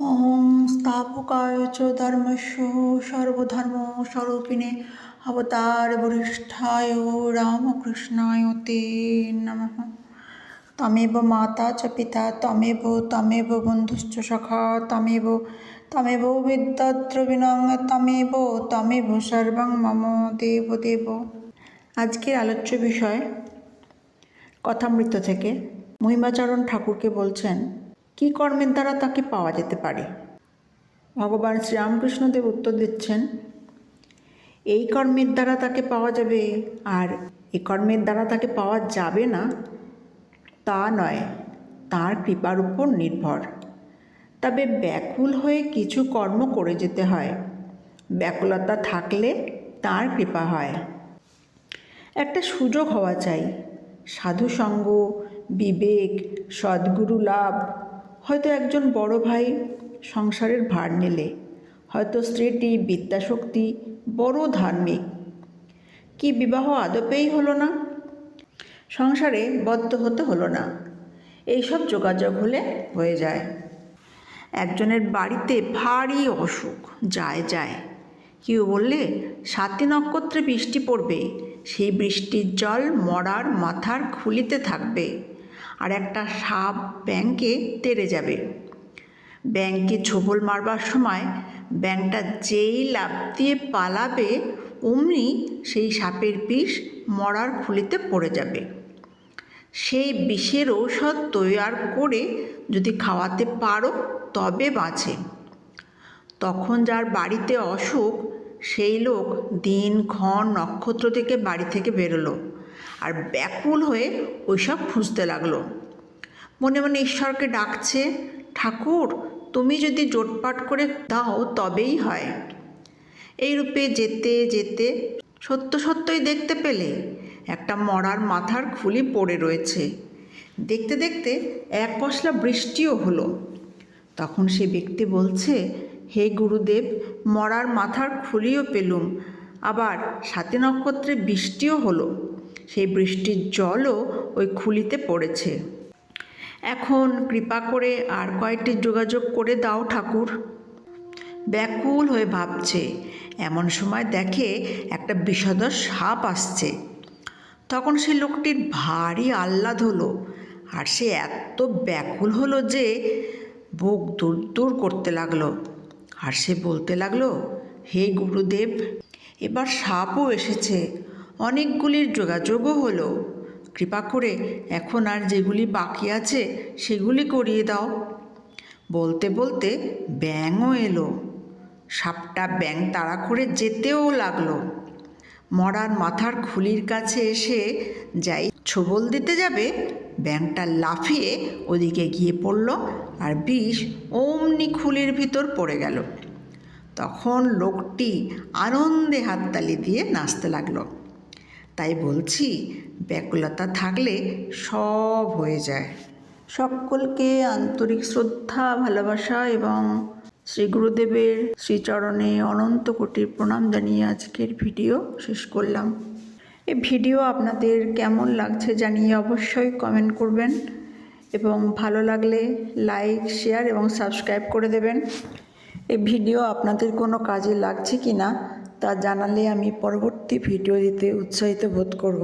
ওম স্থাপকায় চ ধর্মস্য সর্বধর্ম স্বরূপিণে অবতার বরিষ্ঠায় রামকৃষ্ণায় তে নম তমেব মাতা চ পিতা তমেব তমেব বন্ধুশ্চ সখা তমেব তমেব বিদ্যাদ্রবিণং তমেব তমেব সর্বং মম দেব দেব আজকের আলোচ্য বিষয়, কথামৃত থেকে মহিমাচরণ ঠাকুরকে বলছেন কি কর্মের দ্বারা তাকে পাওয়া যেতে পারে? ভগবান শ্রীরামকৃষ্ণদেব উত্তর দিচ্ছেন, এই কর্মের দ্বারা তাকে পাওয়া যাবে আর এই কর্মের দ্বারা তাকে পাওয়া যাবে না, তা নয়, তার কৃপার উপর নির্ভর। তবে ব্যাকুল হয়ে কিছু কর্ম করে যেতে হয়। ব্যাকুলতা থাকলে তার কৃপা হয়। একটা সুযোগ হওয়া চাই। সাধুসঙ্গ, বিবেক, সদ্গুরু লাভ হয়তো একজন বড় ভাই সংসারের ভার নিলে, হয়তো স্ত্রীটি বিদ্যাশক্তি বড় ধার্মিক। কি বিবাহ আদপেই হলো না? সংসারে বদ্ধ হতে হলো না। এইসব যোগাযোগ হলে হয়ে যায়। একজনের বাড়িতে ভারী অসুখ, যায় যায়। কেউ বললে, সাতটি নক্ষত্রে বৃষ্টি পড়বে, সেই বৃষ্টির জল মরার মাথার খুলিতে থাকবে। আর একটা সাপ ব্যাংকে তেড়ে যাবে। ব্যাংকে ছোবল মারবার সময় ব্যাংকটা যেই লাফ দিয়ে পালাবে, অমনি সেই সাপের বিষ মরার খুলিতে পড়ে যাবে। সেই বিষের ঔষধ তৈয়ার করে যদি খাওয়াতে পারো, তবে বাঁচে। তখন যার বাড়িতে অসুখ, সেই লোক দিন ক্ষণ নক্ষত্র থেকে বাড়ি থেকে বেরোলো। আর ব্যাকুল হয়ে ওইসব খুঁজতে লাগল। মনে মনে ঈশ্বরকে ডাকছে, ঠাকুর, তুমি যদি জোটপাট করে দাও তবেই হয়। এই রূপে যেতে যেতে সত্য সত্যই দেখতে পেলে একটা মরার মাথার খুলি পড়ে রয়েছে। দেখতে দেখতে এক পশলা বৃষ্টিও হলো। তখন সে ব্যক্তি বলছে, হে গুরুদেব, মরার মাথার খুলিও পেলুম, আবার সাথে নক্ষত্রে বৃষ্টিও হলো। সেই বৃষ্টির জলও ওই খুলিতে পড়েছে। এখন কৃপা করে আর কয়েকটি যোগাযোগ করে দাও ঠাকুর। ব্যাকুল হয়ে ভাবছে, এমন সময় দেখে একটা বিষধর সাপ আসছে। তখন সে লোকটির ভারী আহ্লাদ হলো আর সে এত ব্যাকুল হলো যে বুক দূর দূর করতে লাগল। আর সে বলতে লাগল, হে গুরুদেব, এবার সাপও এসেছে। অনেকগুলির যোগাযোগও হলো। কৃপা করে এখন আর যেগুলি বাকি আছে, সেগুলি করিয়ে দাও। বলতে বলতে ব্যাঙও এলো। সাপটা ব্যাং তাড়া করে যেতেও লাগল। মরার মাথার খুলির কাছে এসে যাই, ছোবল দিতে যাবে? ব্যাংটা লাফিয়ে ওদিকে গিয়ে পড়ল আর বিষ অমনি খুলির ভিতর পড়ে গেল। তখন লোকটি আনন্দে হাততালি দিয়ে নাচতে লাগল। তাই বলছি, ব্যাকুলতা থাকলে সব হয়ে যায়। সকলকে আন্তরিক শ্রদ্ধা, ভালোবাসা এবং শ্রী গুরুদেবের শ্রীচরণে অনন্ত কোটির প্রণাম জানিয়ে আজকের ভিডিও শেষ করলাম। এই ভিডিও আপনাদের কেমন লাগছে জানিয়ে অবশ্যই কমেন্ট করবেন এবং ভালো লাগলে লাইক, শেয়ার এবং সাবস্ক্রাইব করে দেবেন। এই ভিডিও আপনাদের কোনো কাজে লাগছে কি না তা জানালে আমি পরবর্তী ভিডিও দিতে উৎসাহিত বোধ করব।